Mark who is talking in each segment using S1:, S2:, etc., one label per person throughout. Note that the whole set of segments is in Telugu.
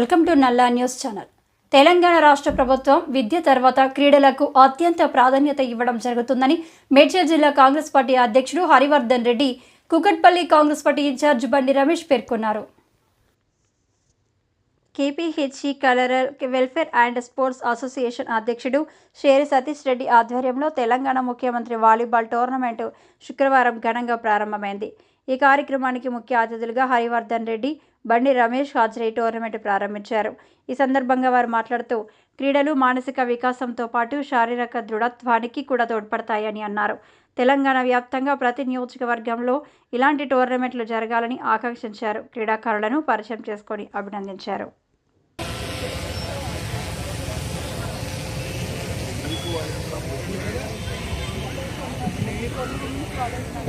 S1: Welcome to Nalla news channel. Telangana రాష్ట్ర ప్రభుత్వం విద్య తర్వాత క్రీడలకు అత్యంత ప్రాధాన్యత ఇవ్వడం జరుగుతుందని మేడ్చల్ జిల్లా కాంగ్రెస్ పార్టీ అధ్యక్షుడు హరివర్ధన్ రెడ్డి కుకట్పల్లి కాంగ్రెస్ పార్టీ ఇన్ఛార్జ్ బండి రమేష్ పేర్కొన్నారు. KPHE cultural welfare and sports association అధ్యక్షుడు షేరి సతీష్ రెడ్డి ఆధ్వర్యంలో తెలంగాణ ముఖ్యమంత్రి వాలీబాల్ టోర్నమెంటు శుక్రవారం ఘనంగా ప్రారంభమైంది. ఈ కార్యక్రమానికి ముఖ్య అతిథులుగా హరివర్ధన్ రెడ్డి బండి రమేష్ హాజరై టోర్నమెంట్ ప్రారంభించారు. ఈ సందర్భంగా వారు మాట్లాడుతూ క్రీడలు మానసిక వికాసంతో పాటు శారీరక దృఢత్వానికి కూడా తోడ్పడతాయని అన్నారు. తెలంగాణ వ్యాప్తంగా ప్రతి నియోజకవర్గంలో ఇలాంటి టోర్నమెంట్లు జరగాలని ఆకాంక్షించారు. క్రీడాకారులను పరిచయం చేసుకొని అభినందించారు.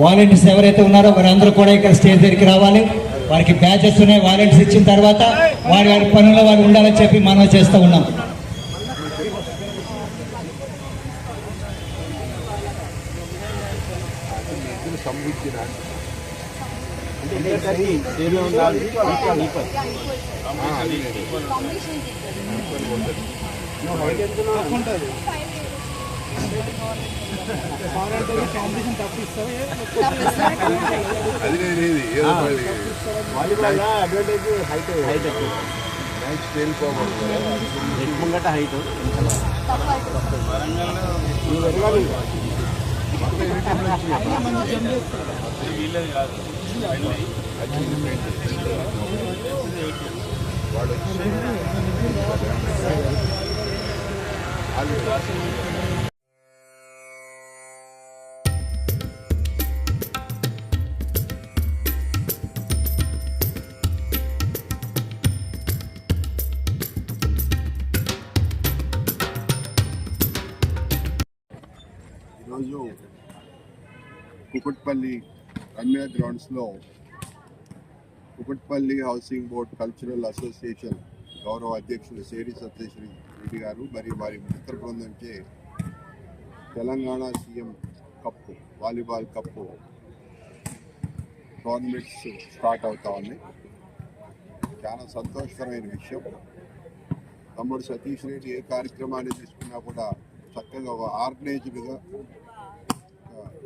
S2: వాలంటీర్స్ ఎవరైతే ఉన్నారో వారందరూ కూడా ఇక్కడ స్టేజ్ దగ్గరికి రావాలి. వారికి బ్యాచెస్ ఉన్నాయి. వాలంటీర్స్ ఇచ్చిన తర్వాత వారి వారి పనుల్లో వారు ఉండాలని చెప్పి మనం చేస్తూ ఉన్నాం.
S3: అది నేను ఇది ఏదో
S4: అడ్వాంటేజ్ హైట్ హైట్ ఎక్కువ
S3: తేలిపోకూడదు
S4: ముంగట హైట్
S3: ఈరోజు కుకట్పల్లి రమ్య గ్రౌండ్స్లో Kukatpally housing board cultural association గౌరవ అధ్యక్షులు సేరి సతీష్ రెడ్డి గారు మరియు వారి మిత్ర బృందంచే Telangana CM cup volleyball cup tournaments start అవుతా ఉన్నాయి. చాలా సంతోషకరమైన విషయం. తమ్ముడు సతీష్ రెడ్డి ఏ కార్యక్రమాన్ని తీసుకున్నా కూడా చక్కగా ఆర్గనైజ్డ్గా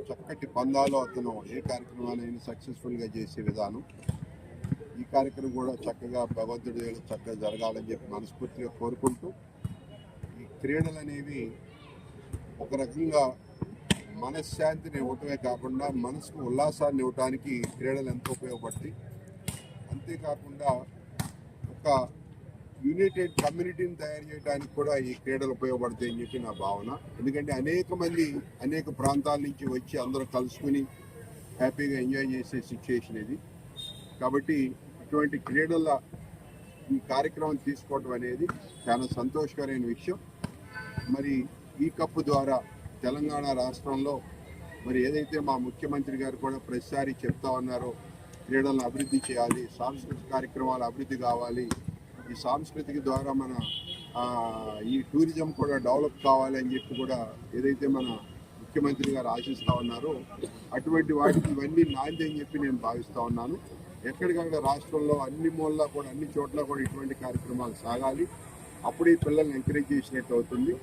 S3: చక్కటి పందాలో అతను ఏ కార్యక్రమాలైనా సక్సెస్ఫుల్గా చేసే విధానం. ఈ కార్యక్రమం కూడా చక్కగా భగవంతుడి చక్కగా జరగాలని చెప్పి మనస్ఫూర్తిగా కోరుకుంటూ ఈ క్రీడలు అనేవి ఒక రకంగా మనశ్శాంతిని ఇవ్వటమే కాకుండా మనసుకు ఉల్లాసాన్ని ఇవ్వటానికి క్రీడలు ఎంతో ఉపయోగపడతాయి. అంతేకాకుండా ఒక యునైటెడ్ కమ్యూనిటీని తయారు చేయడానికి కూడా ఈ క్రీడలు ఉపయోగపడతాయి అని చెప్పి నా భావన. ఎందుకంటే అనేక మంది అనేక ప్రాంతాల నుంచి వచ్చి అందరూ కలుసుకుని హ్యాపీగా ఎంజాయ్ చేసే సిచ్యుయేషన్ ఇది. కాబట్టి ఇటువంటి క్రీడల ఈ కార్యక్రమం తీసుకోవడం అనేది చాలా సంతోషకరమైన విషయం. మరి ఈ కప్పు ద్వారా తెలంగాణ రాష్ట్రంలో మరి ఏదైతే మా ముఖ్యమంత్రి గారు కూడా ప్రతిసారి చెప్తా ఉన్నారో క్రీడలను అభివృద్ధి చేయాలి సాంస్కృతిక కార్యక్రమాలు అభివృద్ధి కావాలి ఈ సాంస్కృతిక ద్వారా మన ఈ టూరిజం కూడా డెవలప్ కావాలి అని చెప్పి కూడా ఏదైతే మన ముఖ్యమంత్రి గారు ఆశిస్తూ ఉన్నారో అటువంటి వాటికి ఇవన్నీ నాంది అని చెప్పి నేను భావిస్తూ ఉన్నాను. ఎక్కడికక్కడ రాష్ట్రంలో అన్ని మూలలా కూడా అన్ని చోట్ల కూడా ఇటువంటి కార్యక్రమాలు సాగాలి. అప్పుడే పిల్లల్ని ఎంకరేజ్ చేసినట్టు అవుతుంది.